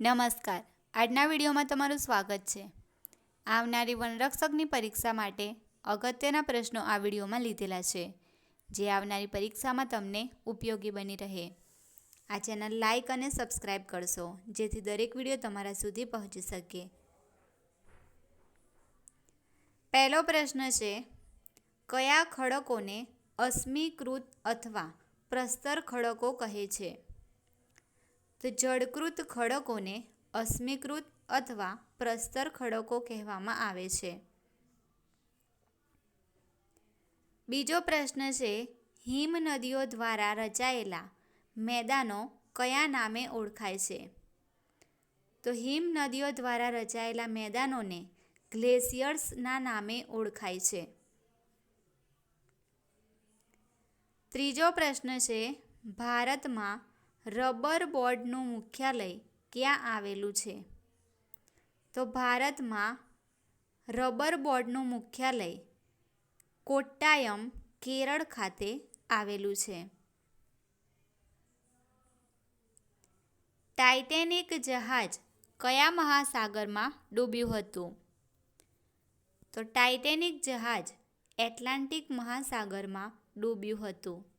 નમસ્કાર. આજના વિડીયોમાં તમારું સ્વાગત છે. આવનારી વનરક્ષકની પરીક્ષા માટે અગત્યના પ્રશ્નો આ વિડીયોમાં લીધેલા છે, જે આવનારી પરીક્ષામાં તમને ઉપયોગી બની રહે. આ ચેનલ લાઇક અને સબસ્ક્રાઇબ કરશો, જેથી દરેક વીડિયો તમારા સુધી પહોંચી શકે. પહેલો પ્રશ્ન છે, કયા ખડકોને અસ્મીકૃત અથવા પ્રસ્તર ખડકો કહે છે? તો જળકૃત ખડકોને અશ્મિકૃત અથવા પ્રસ્તર ખડકો કહેવામાં આવે છે. બીજો પ્રશ્ન છે, હિમ નદીઓ દ્વારા રચાયેલા મેદાનો કયા નામે ઓળખાય છે? તો હિમ નદીઓ દ્વારા રચાયેલા મેદાનોને ગ્લેશિયર્સના નામે ઓળખાય છે. ત્રીજો પ્રશ્ન છે, ભારતમાં રબર બોર્ડનું મુખ્યાલય ક્યાં આવેલું છે? તો ભારતમાં રબર બોર્ડનું મુખ્યાલય કોટ્ટાયમ, કેરળ ખાતે આવેલું છે. ટાઇટેનિક જહાજ કયા મહાસાગરમાં ડૂબ્યું હતું? તો ટાઇટેનિક જહાજ એટલાન્ટિક મહાસાગરમાં ડૂબ્યું હતું.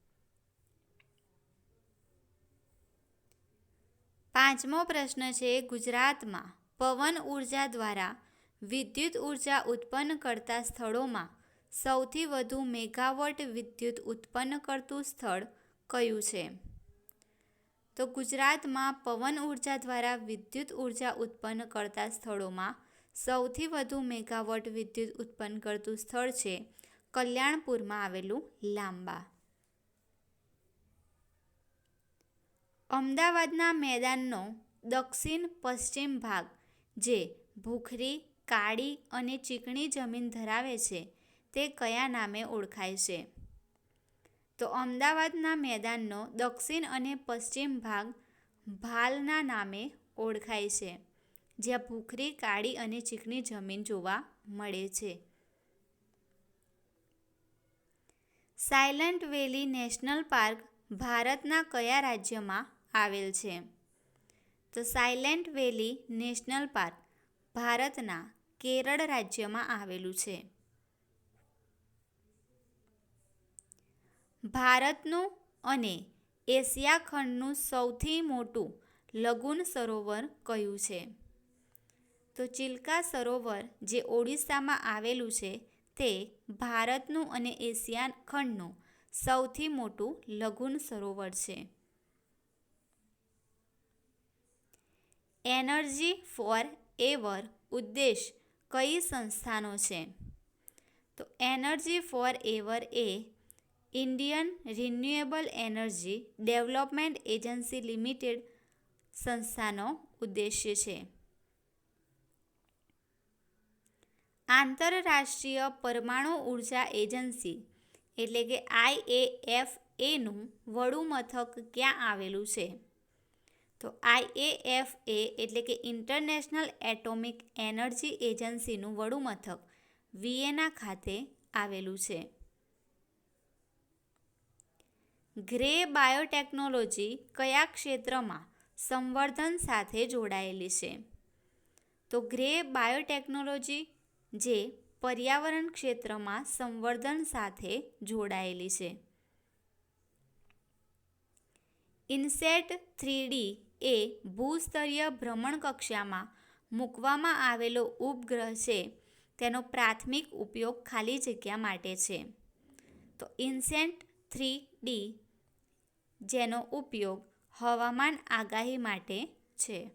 પાંચમો પ્રશ્ન છે ગુજરાતમાં પવન ઊર્જા દ્વારા વિદ્યુત ઊર્જા ઉત્પન્ન કરતા સ્થળોમાં સૌથી વધુ મેગાવોટ વિદ્યુત ઉત્પન્ન કરતું સ્થળ કયું છે? તો ગુજરાતમાં પવન ઊર્જા દ્વારા વિદ્યુત ઊર્જા ઉત્પન્ન કરતા સ્થળોમાં સૌથી વધુ મેગાવોટ વિદ્યુત ઉત્પન્ન કરતું સ્થળ છે કલ્યાણપુરમાં આવેલું લાંબા. અમદાવાદના મેદાનનો દક્ષિણ પશ્ચિમ ભાગ, જે ભૂખરી, કાળી અને ચીકણી જમીન ધરાવે છે, તે કયા નામે ઓળખાય છે? તો અમદાવાદના મેદાનનો દક્ષિણ અને પશ્ચિમ ભાગ ભાલના નામે ઓળખાય છે, જ્યાં ભૂખરી, કાળી અને ચીકણી જમીન જોવા મળે છે. સાયલન્ટ વેલી નેશનલ પાર્ક ભારતના કયા રાજ્યમાં આવેલ છે. તો સાયલેન્ટ વેલી નેશનલ પાર્ક ભારતના કેરળ રાજ્યમાં આવેલું છે. ભારતનું અને એશિયા ખંડનું સૌથી મોટું લગુન સરોવર કયું છે? તો ચિલ્કા સરોવર જે ઓડિશામાં આવેલું છે તે ભારતનું અને એશિયા ખંડનું સૌથી મોટું લઘુન સરોવર છે. એનર્જી ફોર એવર ઉદ્દેશ કઈ સંસ્થાનો છે? તો energy for ever A Indian renewable energy development agency limited સંસ્થાનો ઉદ્દેશ્ય છે. આંતરરાષ્ટ્રીય પરમાણુ ઊર્જા એજન્સી એટલે કે આઈએએફ એનું વડું મથક ક્યાં આવેલું છે? તો આઈએએફ એ એટલે કે ઇન્ટરનેશનલ એટોમિક એનર્જી એજન્સીનું વડું મથક વિયેના ખાતે આવેલું છે. ગ્રે બાયોટેકનોલોજી કયા ક્ષેત્રમાં સંવર્ધન સાથે જોડાયેલી છે? તો ગ્રે બાયોટેકનોલોજી જે પર્યાવરણ ક્ષેત્રમાં સંવર્ધન સાથે જોડાયેલી છે. ઇન્સેટ થ્રીડી એ ભૂસ્તરીય ભ્રમણકક્ષામાં મૂકવામાં આવેલો ઉપગ્રહ છે. તેનો પ્રાથમિક ઉપયોગ ખાલી જગ્યા માટે છે. તો ઇન્સેન્ટ થ્રી ડી જેનો ઉપયોગ હવામાન આગાહી માટે છે.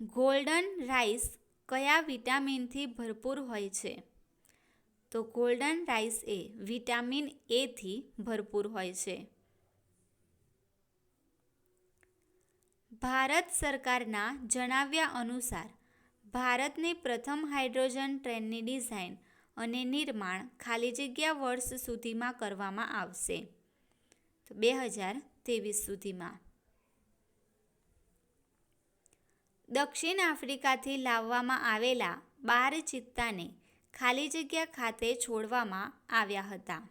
ગોલ્ડન રાઈસ કયા વિટામિનથી ભરપૂર હોય છે? તો ગોલ્ડન રાઈસ એ વિટામિન એથી ભરપૂર હોય છે. ભારત સરકારના જણાવ્યા અનુસાર, ભારતની પ્રથમ હાઇડ્રોજન ટ્રેનની ડિઝાઇન અને નિર્માણ ખાલી જગ્યા વર્ષ સુધીમાં કરવામાં આવશે. તો બે હજાર ત્રેવીસ સુધીમાં. દક્ષિણ આફ્રિકાથી લાવવામાં આવેલા બાર ચિત્તાને ખાલી જગ્યા ખાતે છોડવામાં આવ્યા હતા.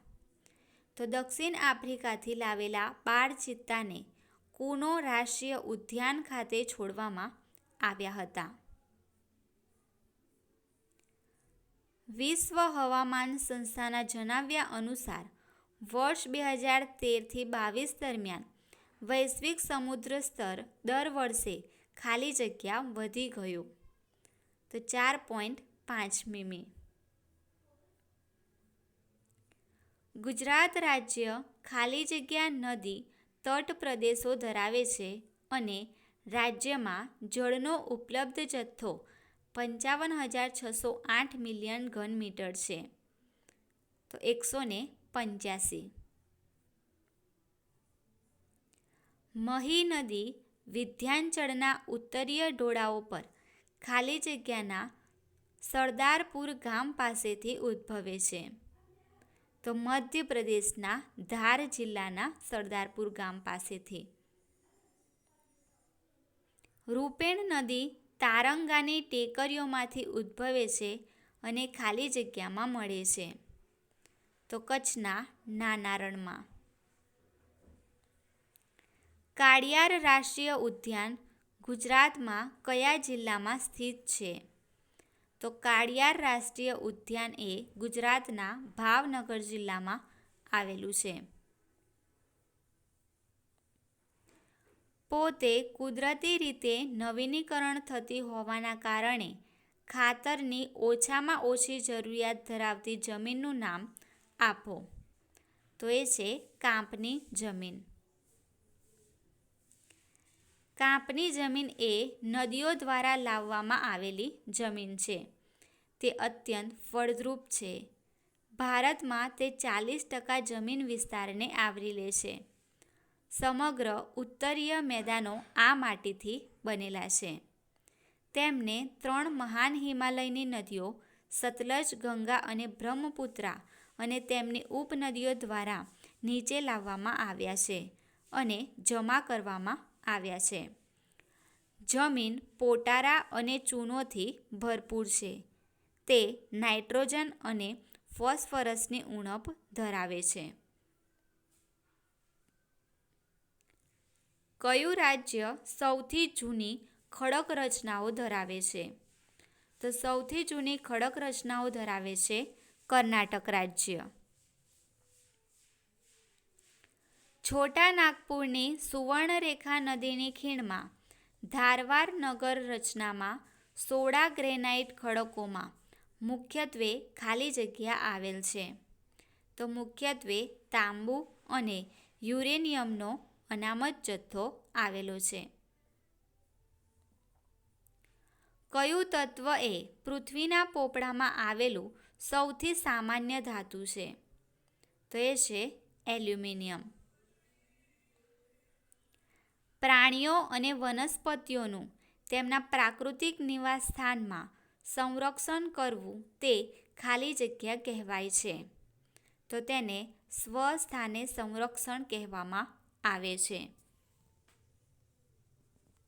તો દક્ષિણ આફ્રિકાથી લાવેલા બાર ચિત્તાને કુનો રાષ્ટ્રીય ઉદ્યાન ખાતે છોડવામાં આવ્યા હતા. વિશ્વ હવામાન સંસ્થાના જણાવ્યા અનુસાર, વર્ષ બે હજાર તેરથી બાવીસ દરમિયાન વૈશ્વિક સમુદ્ર સ્તર દર વર્ષે ખાલી જગ્યા વધી ગયું. તો ચાર પોઈન્ટ પાંચ મીમી. ગુજરાત રાજ્ય ખાલી જગ્યા નદી તટ પ્રદેશો ધરાવે છે અને રાજ્યમાં જળનો ઉપલબ્ધ જથ્થો પંચાવન હજાર છસો આઠ મિલિયન ઘન મીટર છે. તો એકસો ને પંચ્યાસી. મહી નદી વિધ્યાંચળના ઉત્તરીય ઢોળાવો પર ખાલી જગ્યાના સરદારપુર ગામ પાસેથી ઉદ્ભવે છે. તો મધ્યપ્રદેશના ધાર જિલ્લાના સરદારપુર ગામ પાસેથી. રૂપેણ નદી તારંગાની ટેકરીઓમાંથી ઉદ્ભવે છે અને ખાલી જગ્યામાં મળે છે. તો કચ્છના નાનારણમાં. કાળિયાર રાષ્ટ્રીય ઉદ્યાન ગુજરાતમાં કયા જિલ્લામાં સ્થિત છે? તો કાળિયાર રાષ્ટ્રીય ઉદ્યાન એ ગુજરાતના ભાવનગર જિલ્લામાં આવેલું છે. પોતે કુદરતી રીતે નવીનીકરણ થતી હોવાના કારણે ખાતરની ઓછામાં ઓછી જરૂરિયાત ધરાવતી જમીનનું નામ આપો. તો એ છે કાંપની જમીન. કાંપની જમીન એ નદીઓ દ્વારા લાવવામાં આવેલી જમીન છે. તે અત્યંત ફળદ્રુપ છે. ભારતમાં તે ચાલીસ ટકા જમીન વિસ્તારને આવરી લે છે. સમગ્ર ઉત્તરીય મેદાનો આ માટીથી બનેલા છે. તેમને ત્રણ મહાન હિમાલયની નદીઓ, સતલજ, ગંગા અને બ્રહ્મપુત્રા અને તેમની ઉપનદીઓ દ્વારા નીચે લાવવામાં આવ્યા છે અને જમા કરવામાં આવ્યા છે. જમીન પોટારા અને ચૂનોથી ભરપૂર છે. તે નાઇટ્રોજન અને ફોસ્ફરસની ઉણપ ધરાવે છે. કયું રાજ્ય સૌથી જૂની ખડક રચનાઓ ધરાવે છે? તો સૌથી જૂની ખડક રચનાઓ ધરાવે છે કર્ણાટક રાજ્ય. છોટા નાગપુરની સુવર્ણરેખા નદીની ખીણમાં, ધારવાર નગર રચનામાં, સોડા ગ્રેનાઇટ ખડકોમાં મુખ્યત્વે ખાલી જગ્યા આવેલ છે. તો મુખ્યત્વે તાંબુ અને યુરેનિયમનો અનામત જથ્થો આવેલો છે. કયું તત્વ એ પૃથ્વીના પોપડામાં આવેલું સૌથી સામાન્ય ધાતુ છે? તો એ છે એલ્યુમિનિયમ. પ્રાણીઓ અને વનસ્પતિઓનું તેમના પ્રાકૃતિક નિવાસ સ્થાનમાં સંરક્ષણ કરવું તે ખાલી જગ્યા કહેવાય છે. તો તેને સ્વસ્થાને સંરક્ષણ કહેવામાં આવે છે.